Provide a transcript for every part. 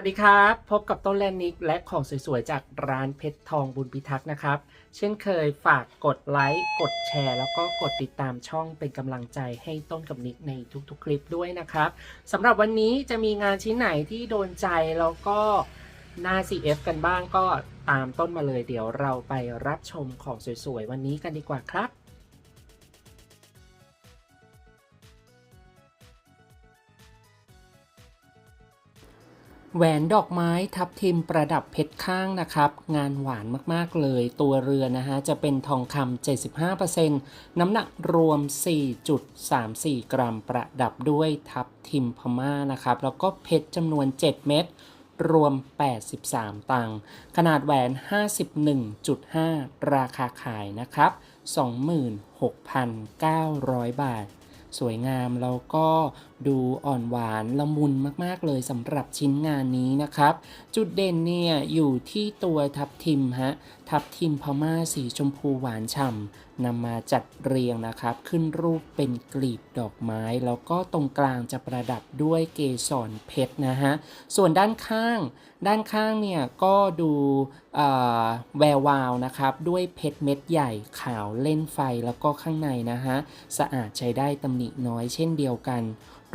วัสดีครับ พบกับต้นแลนนิกและของสวยๆ จากร้านเพชรทองบุญพิทักษ์นะครับ เช่นเคยฝากกดไลค์ กดแชร์ แล้วก็กดติดตามช่องเป็นกำลังใจให้ต้นกับนิกในทุกๆ คลิปด้วยนะครับสำหรับวันนี้จะมีงานชิ้นไหนที่โดนใจแล้วก็หน้า CF กันบ้างก็ตามต้นมาเลยเดี๋ยวเราไปรับชมของสวยๆ วันนี้กันดีกว่าครับ แหวนดอกไม้ทับทิมประดับเพชรข้างนะครับ งานหวานมากๆเลย ตัวเรือนะฮะจะเป็นทองคำ75%น้ำหนักรวม 4.34 กรัมประดับด้วยทับทิมพม่านะครับ แล้วก็เพชรจำนวน 7 เม็ดรวม 83 ตังค์ขนาดแหวน 51.5 ราคาขายนะครับ 26,900 บาท สวยงามแล้วก็ ดูอ่อนหวานละมุนมาก ๆ เลยสำหรับชิ้นงานนี้นะครับ จุดเด่นเนี่ยอยู่ที่ตัวทับทิมฮะทับทิมพม่าสีชมพูหวานฉ่ำนำมาจัดเรียงนะครับ ขึ้นรูปเป็นกลีบดอกไม้ แล้วก็ตรงกลางจะประดับด้วยเกสรเพชรนะฮะส่วนด้านข้าง ด้านข้างเนี่ยก็ดูแวววาวนะครับ ด้วยเพชรเม็ดใหญ่ขาวเล่นไฟแล้วก็ข้างในนะฮะสะอาดใช้ได้ตำหนิน้อยเช่นเดียวกัน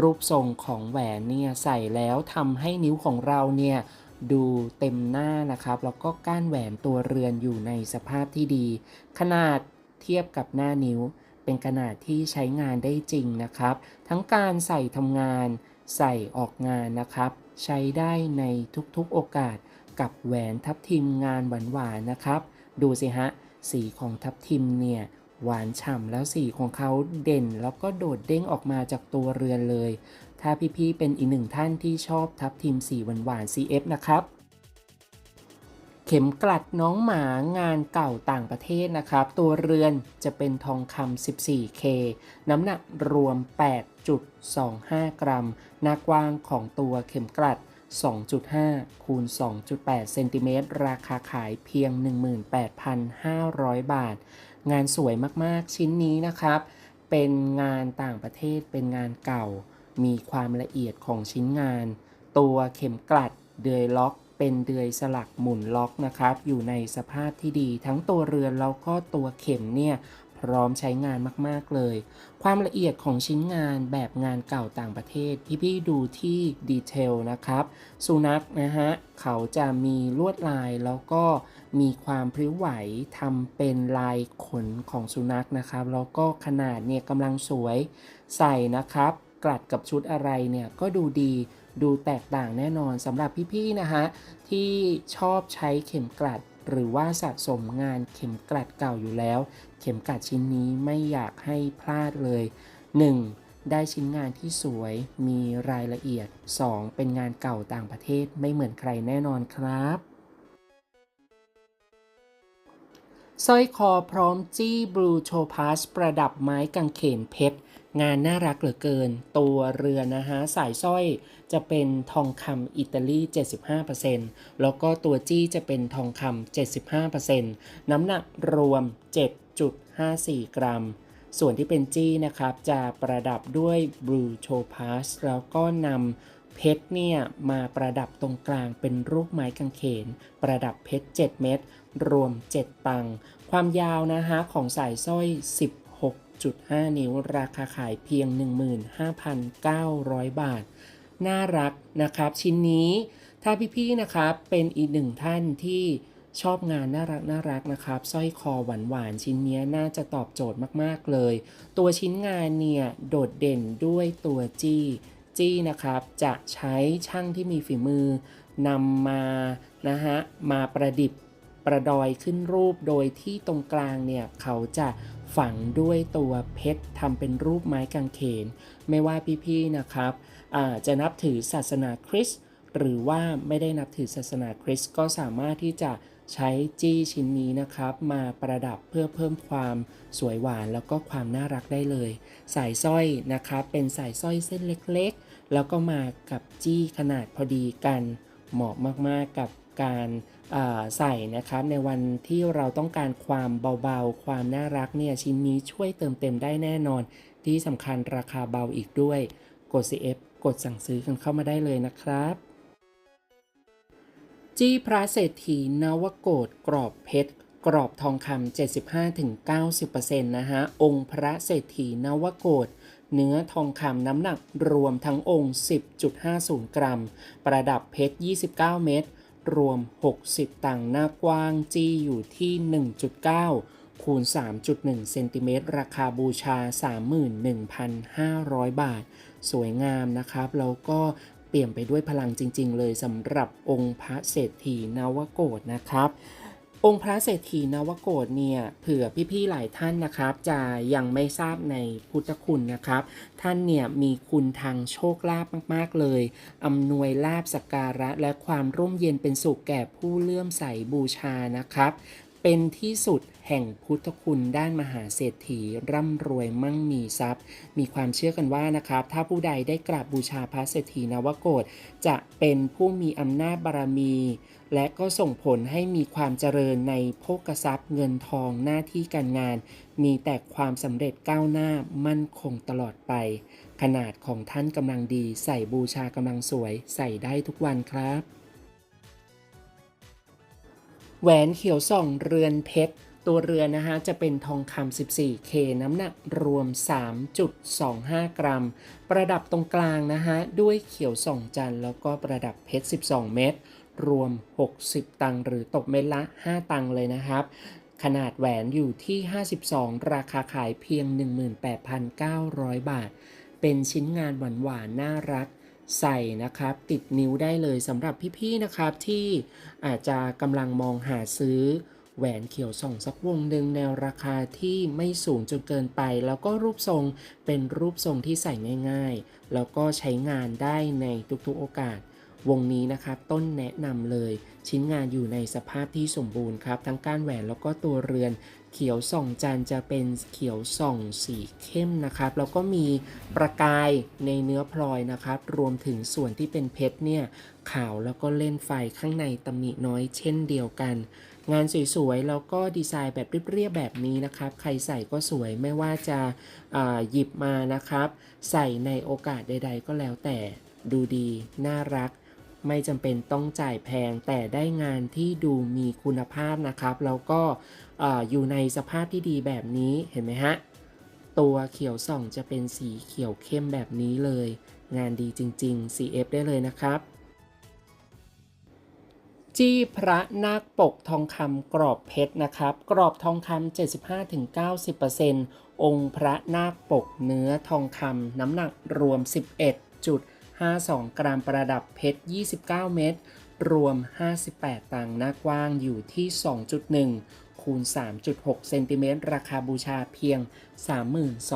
รูปทรงของแหวนเนี่ยใส่แล้วทำให้นิ้วของเราเนี่ยดูเต็มหน้านะครับ แล้วก็ก้านแหวนตัวเรือนอยู่ในสภาพที่ดี ขนาดเทียบกับหน้านิ้ว เป็นขนาดที่ใช้งานได้จริงนะครับ ทั้งการใส่ทำงาน ใส่ออกงานนะครับ ใช้ได้ในทุกๆโอกาสกับแหวนทับทิมงานหวานๆนะครับ ดูสิฮะ สีของทับทิมเนี่ย หวานฉ่ำแล้วสีของเขาเด่นแล้วก็โดดเด้งออกมาจากตัวเรือนเลย ถ้าพี่ๆเป็นอีกหนึ่งท่านที่ชอบทับทิมสีหวานๆ CF นะครับ เข็มกลัดน้องหมางานเก่าต่างประเทศนะครับ ตัวเรือนจะเป็นทองคำ 14K น้ำหนักรวม 8.25 กรัม หน้ากว้างของตัวเข็มกลัด2.5 คูณ 2.8 เซนติเมตร ราคาขายเพียง 18,500 บาท งานสวยมากๆชิ้นนี้นะครับ เป็นงานต่างประเทศเป็นงานเก่า มีความละเอียดของชิ้นงาน ตัวเข็มกลัดเดือยล็อกเป็นเดือยสลักหมุนล็อกนะครับ อยู่ในสภาพที่ดีทั้งตัวเรือนแล้วก็ตัวเข็มเนี่ย พร้อมใช้งานมากๆเลย ความละเอียดของชิ้นงานแบบงานเก่าต่างประเทศ พี่ๆดูที่ดีเทลนะครับ สุนัขนะฮะ เขาจะมีลวดลายแล้วก็มีความพริ้วไหวทำเป็นลายขนของสุนัขนะครับ แล้วก็ขนาดเนี่ยกำลังสวยใส่นะครับกลัดกับชุดอะไรเนี่ยก็ดูดีดูแตกต่างแน่นอนสำหรับพี่ๆนะฮะที่ชอบใช้เข็มกลัด หรือว่าสะสมงานเข็มกลัดเก่าอยู่แล้ว เข็มกลัดชิ้นนี้ไม่อยากให้พลาดเลย 1. ได้ชิ้นงานที่สวยมีรายละเอียด 2. เป็นงานเก่าต่างประเทศไม่เหมือนใครแน่นอนครับ สร้อยคอพร้อมจี้บลูโชพาสประดับไม้กางเขนเพชร งานน่ารักเหลือเกิน ตัวเรือนะฮะ สายสร้อยจะเป็นทองคำอิตาลี 75%แล้วก็ตัวจี้จะเป็นทองคำ75%น้ำหนักรวม 7.54 กรัม ส่วนที่เป็นจี้นะครับ จะประดับด้วยบลูโชพาสแล้วก็นำเพชรเนี่ยมาประดับตรงกลางเป็นรูปไม้กางเขน ประดับเพชร 7 เม็ด รวม 7 ตังค์ความยาวนะฮะของสายสร้อย 16.5 นิ้ว ราคาขายเพียง 15,900 บาท น่ารักนะครับ ชิ้นนี้ถ้าพี่ๆนะครับเป็นอีกหนึ่งท่านที่ชอบงานน่ารักน่ารักนะครับสร้อยคอหวานหวานๆชิ้นนี้น่าจะตอบโจทย์มากๆเลย ตัวชิ้นงานเนี่ยโดดเด่นด้วยตัวจี้จี้นะครับจะใช้ช่างที่มีฝีมือนำมานะฮะมาประดิษฐ์ ประดอยขึ้นรูปโดยที่ตรงกลางเนี่ยเขาจะฝังด้วยตัวเพชรทำเป็นรูปไม้กางเขน ไม่ว่าพี่ๆนะครับจะนับถือศาสนาคริสต์หรือว่าไม่ได้นับถือศาสนาคริสต์ก็สามารถที่จะใช้จี้ชิ้นนี้นะครับ มาประดับเพื่อเพิ่มความสวยหวานแล้วก็ความน่ารักได้เลย สายสร้อยนะครับ เป็นสายสร้อยเส้นเล็กๆ แล้วก็มากับจี้ขนาดพอดีกัน เหมาะมากๆกับการ ใส่นะครับในวันที่เราต้องการความเบาๆ ความน่ารักเนี่ยชิ้นนี้ช่วยเติมเต็มได้แน่นอน ที่สำคัญราคาเบาอีกด้วย กด CF กดสั่งซื้อกันเข้ามาได้เลยนะครับจี้พระเศรษฐีนวโกดกรอบเพชรกรอบทองคำ 75-90%นะฮะ องค์พระเศรษฐีนวโกดเนื้อทองคำน้ำหนักรวมทั้งองค์ 10.50 กรัม ประดับเพชร 29 เม็ด รวม 60ตังหน้ากว้างจี้อยู่ที่ 1.9 คูณ 3.1 เซนติเมตรราคาบูชา 31,500 บาท สวยงามนะครับ แล้วก็เปี่ยมไปด้วยพลังจริง ๆ เลยสำหรับองค์พระเศรษฐีนวโกดนะครับ องค์พระเศรษฐีนวโกดเนี่ยเผื่อพี่ๆหลายท่านนะครับ จะยังไม่ทราบในพุทธคุณนะครับ ท่านเนี่ยมีคุณทางโชคลาภมากๆเลย อำนวยลาบสักการะและความร่มเย็นเป็นสุขแก่ผู้เลื่อมใสบูชานะครับ เป็นที่สุดแห่งพุทธคุณด้านมหาเศรษฐีร่ำรวยมั่งมีทรัพย์ มีความเชื่อกันว่านะครับ ถ้าผู้ใดได้กราบบูชาพระเศรษฐีนวโกดจะเป็นผู้มีอำนาจบารมี และก็ส่งผลให้มีความเจริญในโภกทรัพย์เงินทองหน้าที่การงาน มีแต่ความสำเร็จก้าวหน้ามั่นคงตลอดไป ขนาดของท่านกำลังดี ใส่บูชากำลังสวย ใส่ได้ทุกวันครับ แหวนเขียวส่องเรือนเพชร ตัวเรือนนะฮะจะเป็นทองคำ 14K น้ำหนักรวม 3.25 กรัม ประดับตรงกลางนะฮะด้วยเขียวส่องจันแล้วก็ประดับเพชร 12 เม็ดรวม 60 ตังหรือตกเม็ดละ 5 ตังเลยนะครับขนาดแหวนอยู่ที่ 52 ราคาขายเพียง 18,900 บาท เป็นชิ้นงานหวานๆ น่ารัก ใส่นะครับติดนิ้วได้เลยสำหรับพี่ๆนะครับที่อาจจะกำลังมองหาซื้อแหวนเขียวส่องสักวงหนึ่งแนวราคาที่ไม่สูงจนเกินไป แล้วก็รูปทรงเป็นรูปทรงที่ใส่ง่ายๆ แล้วก็ใช้งานได้ในทุกๆโอกาส วงนี้นะครับต้นแนะนำเลย ชิ้นงานอยู่ในสภาพที่สมบูรณ์ครับ ทั้งก้านแหวนแล้วก็ตัวเรือน เขียวส่องจันจะเป็นเขียวส่องสีเข้มนะครับ แล้วก็มีประกายในเนื้อพลอยนะครับ รวมถึงส่วนที่เป็นเพชรเนี่ยขาวแล้วก็เล่นไฟข้างในตำหนิน้อยเช่นเดียวกัน งานสวยๆ แล้วก็ดีไซน์แบบเรียบๆแบบนี้นะครับ ใครใส่ก็สวยไม่ว่าจะาหยิบมานะครับ ใส่ในโอกาสใด ๆ ก็แล้วแต่ดูดี น่ารัก ไม่จำเป็นต้องจ่ายแพงแต่ได้งานที่ดูมีคุณภาพนะครับ แล้วก็อออยู่ในสภาพที่ดีแบบนี้เห็นไหมฮะ ตัวเขียวส่องจะเป็นสีเขียวเข้มแบบนี้เลย งานดีจริง ๆ CF ได้เลยนะครับ จี้พระนาคปกทองคำกรอบเพชรนะครับ กรอบทองคำ75-90%องค์พระนาคปกเนื้อทองคำน้ำหนักรวม 52 กรัมประดับเพชร 29 เม็ดรวม 58 ตังค์หน้ากว้างอยู่ที่ 2.1 คูณ 3.6 เซนติเมตรราคาบูชาเพียง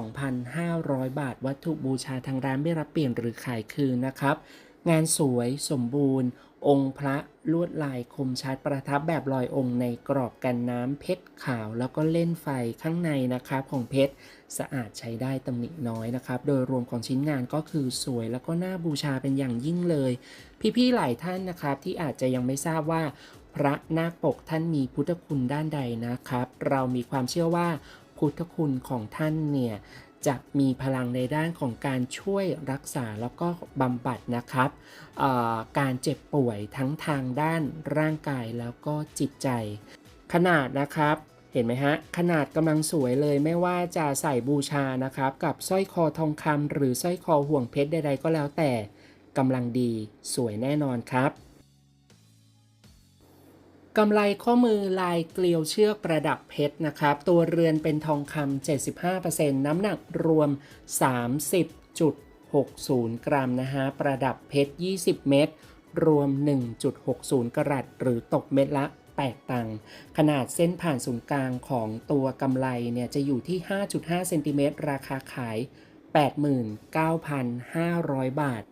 32,500 บาท วัตถุบูชาทางร้านไม่รับเปลี่ยนหรือขายคืนนะครับ งานสวยสมบูรณ์ องค์พระลวดลายคมชัดประทับแบบลอยองค์ในกรอบกันน้ำเพชรขาวแล้วก็เล่นไฟข้างในนะครับของเพชรสะอาดใช้ได้ตำหนิน้อยนะครับ โดยรวมของชิ้นงานก็คือสวยแล้วก็น่าบูชาเป็นอย่างยิ่งเลย พี่ๆหลายท่านนะครับที่อาจจะยังไม่ทราบว่าพระนาคปกท่านมีพุทธคุณด้านใดนะครับ เรามีความเชื่อว่าพุทธคุณของท่านเนี่ย จะมีพลังในด้านของการช่วยรักษาแล้วก็บำบัดนะครับ การเจ็บป่วยทั้งทางด้านร่างกายแล้วก็จิตใจ ขนาดนะครับเห็นไหมฮะ ขนาดกำลังสวยเลยไม่ว่าจะใส่บูชานะครับ กับสร้อยคอทองคำหรือสร้อยคอห่วงเพชรใดๆก็แล้วแต่กำลังดีสวยแน่นอนครับ กำไรข้อมือลายเกลียวเชือกประดับเพชรนะครับ ตัวเรือนเป็นทองคำ75%น้ำหนักรวม 30.60 กรัมนะฮะ ประดับเพชร 20 เม็ด รวม 1.60 กรัตหรือตกเม็ดละ 8 ตังค์ขนาดเส้นผ่านศูนย์กลางของตัวกำไรเนี่ยจะอยู่ที่ 5.5 เซนติเมตร ราคาขาย 89,500 บาท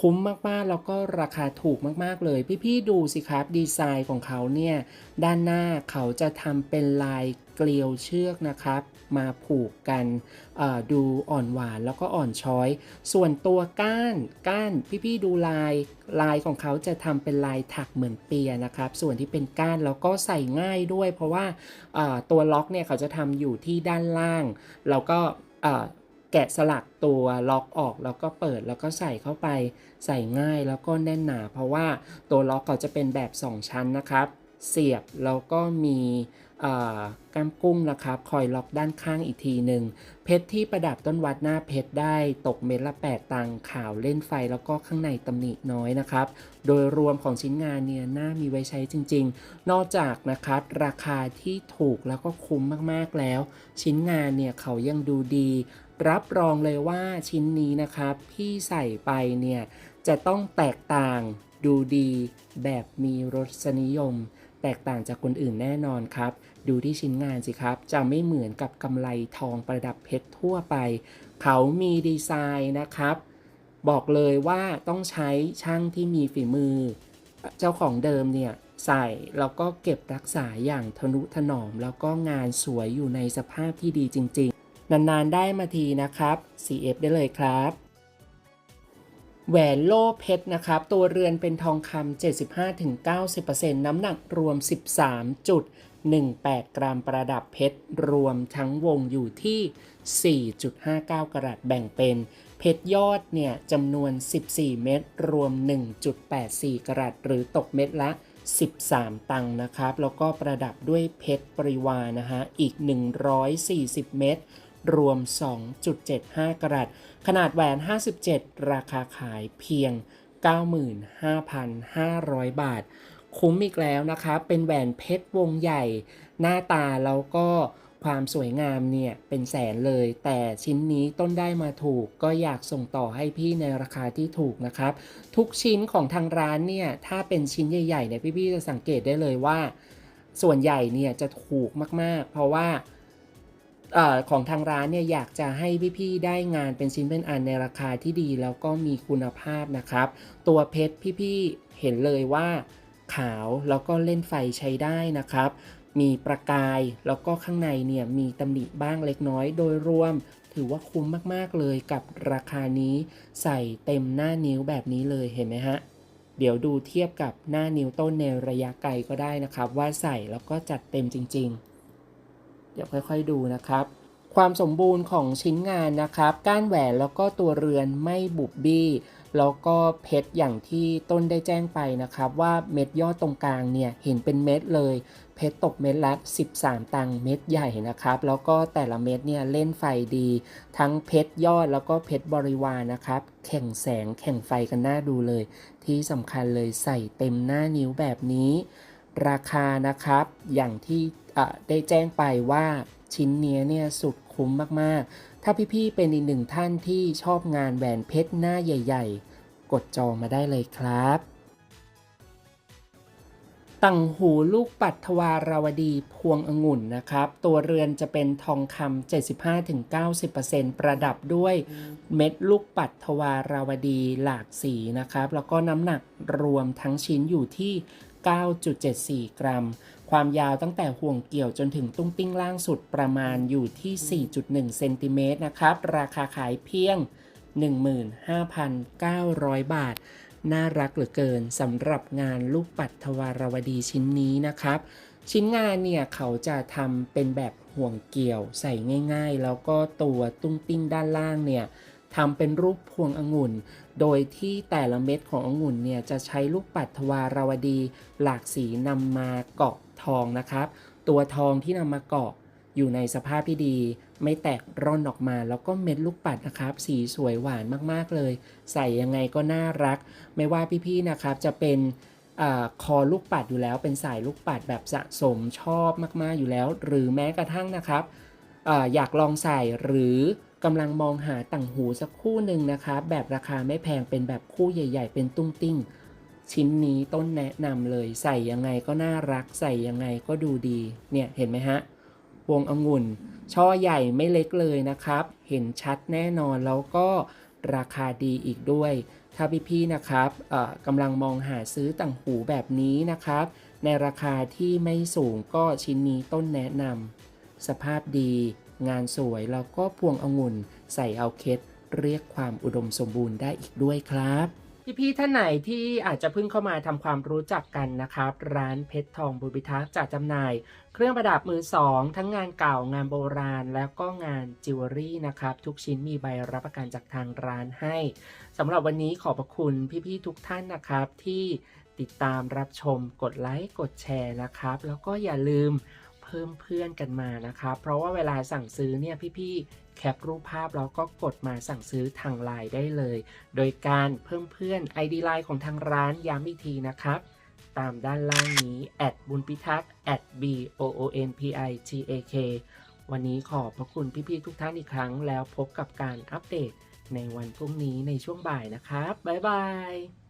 คุ้มมากๆ แล้วก็ราคาถูกมากๆเลย พี่ๆดูสิครับดีไซน์ของเขาเนี่ยด้านหน้าเขาจะทำเป็นลายเกลียวเชือกนะครับ มาผูกกันดูอ่อนหวานแล้วก็อ่อนช้อย ส่วนตัวก้านก้านพี่ๆดูลายลายของเขาจะทำเป็นลายถักเหมือนเปียนะครับ ส่วนที่เป็นก้านแล้วก็ใส่ง่ายด้วย เพราะว่าตัวล็อกเนี่ยเขาจะทำอยู่ที่ด้านล่าง แล้วก็ แกะสลักตัวล็อกออกแล้วก็เปิดแล้วก็ใส่เข้าไป ใส่ง่ายแล้วก็แน่นหนา เพราะว่าตัวล็อกเขาจะเป็นแบบ 2 ชั้นนะครับ เสียบแล้วก็มีก้ามกุ้งนะครับ คอยล็อกด้านข้างอีกทีหนึ่งเพชรที่ประดับต้นวัดหน้าเพชรได้ตกเม็ดละ 8 ตังขาวเล่นไฟแล้วก็ข้างในตำหนิน้อยนะครับ โดยรวมของชิ้นงานเนี่ยน่ามีไว้ใช้จริง ๆ นอกจากนะครับราคาที่ถูกแล้วก็คุ้มมากๆแล้ว ชิ้นงานเนี่ยเขายังดูดี รับรองเลยว่าชิ้นนี้นะครับพี่ใส่ไปเนี่ยจะต้องแตกต่างดูดีแบบมีรสนิยม แตกต่างจากคนอื่นแน่นอนครับ ดูที่ชิ้นงานสิครับ จะไม่เหมือนกับกำไลทองประดับเพชรทั่วไป เขามีดีไซน์นะครับ บอกเลยว่าต้องใช้ช่างที่มีฝีมือ เจ้าของเดิมเนี่ยใส่แล้วก็เก็บรักษาอย่างทนุถนอม แล้วก็งานสวยอยู่ในสภาพที่ดีจริง ๆ นานๆได้มาทีนะครับ CF ได้เลยครับแหวนโล่เพชรนะครับ ตัวเรือนเป็นทองคำ 75-90%น้ำหนักรวม 13.18 กรัมประดับเพชร รวมทั้งวงอยู่ที่ 4.59 กรัตแบ่งเป็น เพชรยอดเนี่ยจำนวน 14 เม็ดรวม 1.84 กรัตหรือตกเม็ดละ 13 ตังค์นะครับ แล้วก็ประดับด้วยเพชรปริวานะฮะ อีก 140 เม็ด รวม 2.75 กรัต ขนาดแหวน 57 ราคาขายเพียง 95,500 บาท คุ้มอีกแล้วนะครับเป็นแหวนเพชรวงใหญ่ หน้าตาแล้วก็ความสวยงามเนี่ยเป็นแสนเลย แต่ชิ้นนี้ต้นได้มาถูกก็อยากส่งต่อให้พี่ในราคาที่ถูกนะครับ ทุกชิ้นของทางร้านเนี่ยถ้าเป็นชิ้นใหญ่ๆเนี่ยพี่ๆจะสังเกตได้เลยว่า ส่วนใหญ่เนี่ยจะถูกมากๆ เพราะว่า อของทางร้านเนี่ยอยากจะให้พี่ๆได้งานเป็นชิ้นเป็นอันในราคาที่ดีแล้วก็มีคุณภาพนะครับ ตัวเพชรพี่ๆเห็นเลยว่าขาวแล้วก็เล่นไฟใช้ได้นะครับ มีประกายแล้วก็ข้างในเนี่ยมีตำหนิบ้างเล็กน้อยโดยรวม ถือว่าคุ้มมากๆเลยกับราคานี้ใส่เต็มหน้านิ้วแบบนี้เลยเห็นไหมฮะเดี๋ยวดูเทียบกับหน้านิ้วต้นในระยะไกลก็ได้นะครับ ว่าใส่แล้วก็จัดเต็มจริง ๆ เดี๋ยวค่อยๆดูนะครับ ความสมบูรณ์ของชิ้นงานนะครับ ก้านแหวนแล้วก็ตัวเรือนไม่บุบบี้แล้วก็เพชรอย่างที่ต้นได้แจ้งไปนะครับ ว่าเม็ดยอดตรงกลางเนี่ยเห็นเป็นเม็ดเลย เพชรตกเม็ดละ 13 ตังเม็ดใหญ่นะครับ แล้วก็แต่ละเม็ดเนี่ยเล่นไฟดี ทั้งเพชรยอดแล้วก็เพชรบริวารนะครับ แข่งแสงแข่งไฟกันน่าดูเลย ที่สำคัญเลยใส่เต็มหน้านิ้วแบบนี้ ราคานะครับอย่างที่ ได้แจ้งไปว่าชิ้นเนี้ยเนี่ยสุดคุ้มมากๆ ถ้าพี่ๆเป็นอีกหนึ่งท่านที่ชอบงานแหวนเพชรหน้าใหญ่ ๆ กดจองมาได้เลยครับต่างหูลูกปัดทวาราวดีพวงองุ่นนะครับ ตัวเรือนจะเป็นทองคำ 75-90%ประดับด้วยเม็ดลูกปัดทวาราวดีหลากสีนะครับ แล้วก็น้ำหนักรวมทั้งชิ้นอยู่ที่ 9.74 กรัม ความยาวตั้งแต่ห่วงเกี่ยวจนถึงตุ้งติ้งล่างสุดประมาณอยู่ที่ 4.1 เซนติเมตรนะครับ ราคาขายเพียง 15,900 บาท น่ารักเหลือเกินสำหรับงานลูกปัดทวารวดีชิ้นนี้นะครับ ชิ้นงานเนี่ยเขาจะทำเป็นแบบห่วงเกี่ยวใส่ง่าย ๆ แล้วก็ตัวตุ้งติ้งด้านล่างเนี่ยทำเป็นรูปพวงองุ่น โดยที่แต่ละเม็ดขององุ่นเนี่ยจะใช้ลูกปัดทวารวดี หลากสีนำมาเกาะ ทองนะครับ ตัวทองที่นำมาเกาะอยู่ในสภาพที่ดี ไม่แตกร่อนออกมา แล้วก็เม็ดลูกปัดนะครับ สีสวยหวานมากๆเลย ใส่ยังไงก็น่ารัก ไม่ว่าพี่ๆนะครับจะเป็นอคอลูกปัดอยู่แล้วเป็นสายลูกปัดแบบสะสมชอบมากๆอยู่แล้ว หรือแม้กระทั่งนะครับออยากลองใส่หรือกำลังมองหาต่างหูสักคู่หนึ่งนะครับแบบราคาไม่แพงเป็นแบบคู่ใหญ่ ๆ เป็นตุ้งติ้ง ชิ้นนี้ต้นแนะนำเลยใส่ยังไงก็น่ารักใส่ยังไงก็ดูดี เนี่ยเห็นไหมฮะ วงองุ่น ช่อใหญ่ไม่เล็กเลยนะครับ เห็นชัดแน่นอนแล้วก็ราคาดีอีกด้วย ถ้าพี่ๆนะครับกำลังมองหาซื้อต่างหูแบบนี้นะครับ ในราคาที่ไม่สูงก็ชิ้นนี้ต้นแนะนำสภาพดี งานสวยแล้วก็พวงองุ่น ใส่เอาเคสเรียกความอุดมสมบูรณ์ได้อีกด้วยครับ พี่ๆท่านไหนที่อาจจะเพิ่งเข้ามาทำความรู้จักกันนะครับ ร้านเพชรทองบุญพิทักษ์จัดจำหน่าย เครื่องประดับมือสอง ทั้งงานเก่างานโบราณ แล้วก็งานจิวเวลรี่นะครับ ทุกชิ้นมีใบรับประกันจากทางร้านให้สำหรับวันนี้ขอบพระคุณพี่ๆทุกท่านนะครับที่ติดตามรับชมกดไลค์กดแชร์นะครับ แล้วก็อย่าลืมเพิ่มเพื่อนกันมานะครับ เพราะว่าเวลาสั่งซื้อเนี่ยพี่ๆ แคปรูปภาพแล้วก็กดมาสั่งซื้อทางไลน์ได้เลย โดยการเพิ่มเพื่อน ID ไลน์ของทางร้านย้ำอีกทีนะครับ ตามด้านล่างนี้บุญพิทักษ์ b o o n p i t a k วันนี้ขอบพระคุณพี่ๆทุกท่านอีกครั้ง แล้วพบกับการอัปเดตในวันพรุ่งนี้ในช่วงบ่ายนะครับ บ๊ายบาย